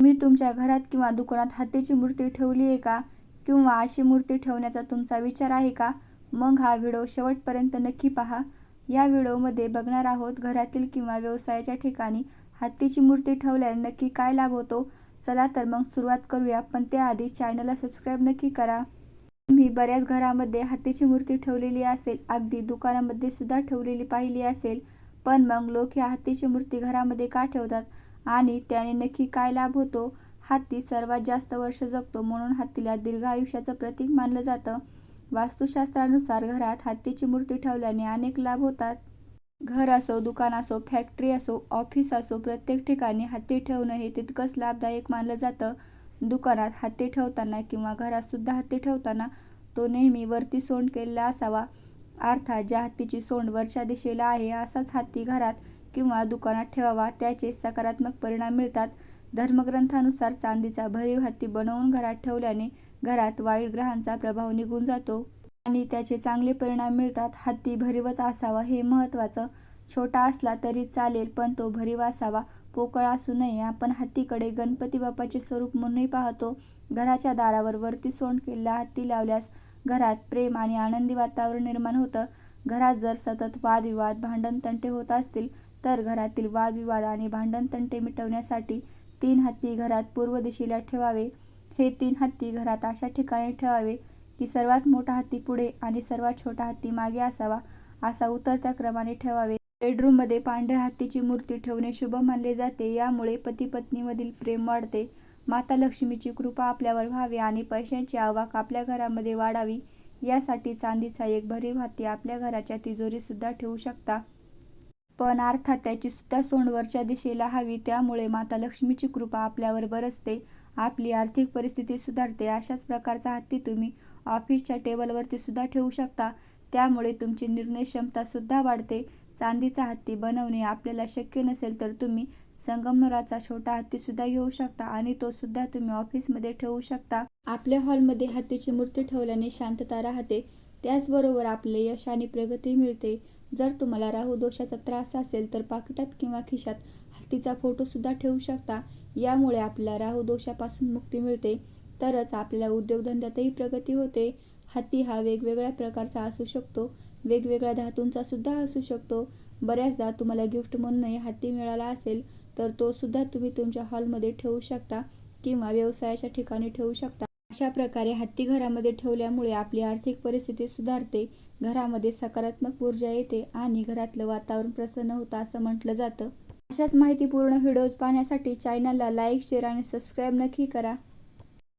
तुम्ही तुमच्या घरात किंवा दुकानात हत्तीची मूर्ती ठेवली आहे का? किंवा अशी मूर्ती ठेवण्याचा तुमचा विचार आहे का? मग हा व्हिडिओ शेवटपर्यंत नक्की पहा. या व्हिडिओमध्ये बघणार आहोत घरातील किंवा व्यवसायाच्या ठिकाणी हत्तीची मूर्ती ठेवल्याने नक्की काय लाभ होतो? चला तर मग सुरुवात करूया पण त्याआधी चॅनलला सबस्क्राईब नक्की करा. तुम्ही बऱ्याच घरामध्ये हत्तीची मूर्ती ठेवलेली असेल अगदी दुकानामध्ये सुद्धा ठेवलेली पाहिली असेल पण मग लोक ह्या हत्तीची मूर्ती घरामध्ये का ठेवतात? आणि त्याने नक्की काय लाभ होतो? हत्ती सर्वात जास्त वर्ष जगतो म्हणून हत्तीला दीर्घ आयुष्याचं प्रतीक मानलं जातं. वास्तुशास्त्रानुसार घरात हत्तीची मूर्ती ठेवल्याने अनेक लाभ होतात. घर असो दुकान असो फॅक्टरी असो ऑफिस असो प्रत्येक ठिकाणी हत्ती ठेवणं हे तितकंच लाभदायक मानलं जातं. दुकानात हत्ती ठेवताना किंवा घरातसुद्धा हत्ती ठेवताना तो नेहमी वरती सोंड केलेला असावा. अर्थात ज्या हत्तीची सोंड वरच्या दिशेला आहे असाच हत्ती घरात किंवा दुकानात ठेवावा त्याचे सकारात्मक परिणाम मिळतात. धर्मग्रंथानुसार चांदीचा भरीव हत्ती बनवून घरात ठेवल्याने घरात वाईट ग्रहांचा प्रभाव निघून जातो आणि त्याचे चांगले परिणाम मिळतात. हत्ती भरीवच असावा हे महत्त्वाचं. छोटा असला तरी चालेल पण तो भरीव असावा पोकळ असू नये. आपण हत्तीकडे गणपती बाप्पाचे स्वरूप म्हणूनही पाहतो. घराच्या दारावर वरती सोंड केलेला हत्ती लावल्यास घरात प्रेम आणि आनंदी वातावरण निर्माण होतं. घरात जर सतत वादविवाद भांडणतंटे होत असतील तर घरातील वादविवाद आणि भांडणतंटे मिटवण्यासाठी तीन हत्ती घरात पूर्व दिशेला ठेवावे. हे तीन हत्ती घरात अशा ठिकाणी ठेवावे की सर्वात मोठा हत्ती पुढे आणि सर्वात छोटा हत्ती मागे असावा असा उतरत्या क्रमाने ठेवावे. बेडरूममध्ये पांढऱ्या हत्तीची मूर्ती ठेवणे शुभ मानले जाते. यामुळे पती पत्नीमधील प्रेम वाढते. माता लक्ष्मीची कृपा आपल्यावर व्हावी आणि पैशांची आवक आपल्या घरामध्ये वाढावी. यासाठी चांदीचा एक भरीव हत्ती आपल्या घराच्या तिजोरी सुद्धा ठेवू शकता. पण अर्थात त्याची सुद्धा सोंड वरच्या दिशेला हवी त्यामुळे माता लक्ष्मीची कृपा आपल्यावर बरसते आपली आर्थिक परिस्थिती सुधारते अशाच प्रकारचा हत्ती तुम्ही ऑफिसच्या टेबलवरती सुद्धा ठेवू शकता. त्यामुळे तुमची निर्णय क्षमता सुद्धा वाढते. चांदीचा हत्ती बनवणे आपल्याला शक्य नसेल तर तुम्ही संगमराचा छोटा हत्ती सुद्धा घेऊ शकता आणि तो सुद्धा तुम्ही ऑफिसमध्ये ठेवू शकता. आपल्या हॉलमध्ये हत्तीची मूर्ती ठेवल्याने शांतता राहते. त्याचबरोबर आपले यश आणि प्रगती मिळते. जर तुम्हाला राहू दोषाचा त्रास असेल तर पाकिटात किंवा खिशात हत्तीचा फोटो सुद्धा ठेवू शकता. यामुळे आपल्याला राहू दोषापासून मुक्ती मिळते. तरच आपल्याला उद्योगधंद्यातही प्रगती होते. हत्ती हा वेगवेगळ्या प्रकारचा असू शकतो. वेगवेगळ्या धातूंचा सुद्धा असू शकतो. बऱ्याचदा तुम्हाला गिफ्ट म्हणूनही हत्ती मिळाला असेल तर तो सुद्धा तुम्ही तुमच्या हॉलमध्ये ठेवू शकता किंवा व्यवसायाच्या ठिकाणी ठेवू शकता. अशा प्रकारे हत्ती घरामध्ये ठेवल्यामुळे आपली आर्थिक परिस्थिती सुधारते घरामध्ये सकारात्मक ऊर्जा येते आणि घरातलं वातावरण प्रसन्न होतं असं म्हटलं जातं. अशाच माहितीपूर्ण व्हिडिओज पाहण्यासाठी चॅनलला लाईक शेअर आणि सबस्क्राईब नक्की करा.